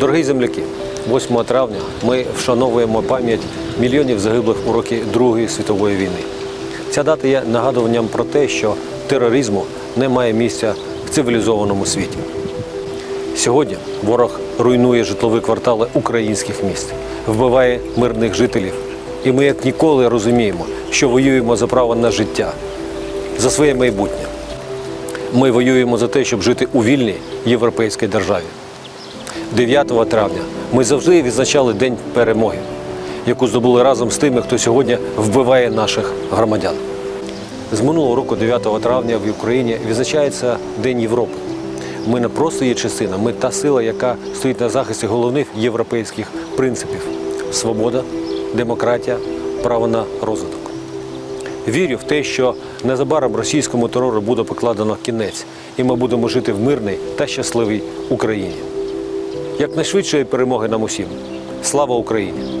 Дорогі земляки, 8 травня ми вшановуємо пам'ять мільйонів загиблих у роки Другої світової війни. Ця дата є нагадуванням про те, що тероризму немає місця в цивілізованому світі. Сьогодні ворог руйнує житлові квартали українських міст, вбиває мирних жителів. І ми як ніколи розуміємо, що воюємо за право на життя, за своє майбутнє. Ми воюємо за те, щоб жити у вільній європейській державі. 9 травня ми завжди відзначали День перемоги, яку здобули разом з тими, хто сьогодні вбиває наших громадян. З минулого року, 9 травня, в Україні відзначається День Європи. Ми не просто є частина, ми та сила, яка стоїть на захисті головних європейських принципів: свобода, демократія, право на розвиток. Вірю в те, що незабаром російському терору буде покладено кінець, і ми будемо жити в мирній та щасливій Україні. Якнайшвидшої перемоги нам усім. Слава Україні!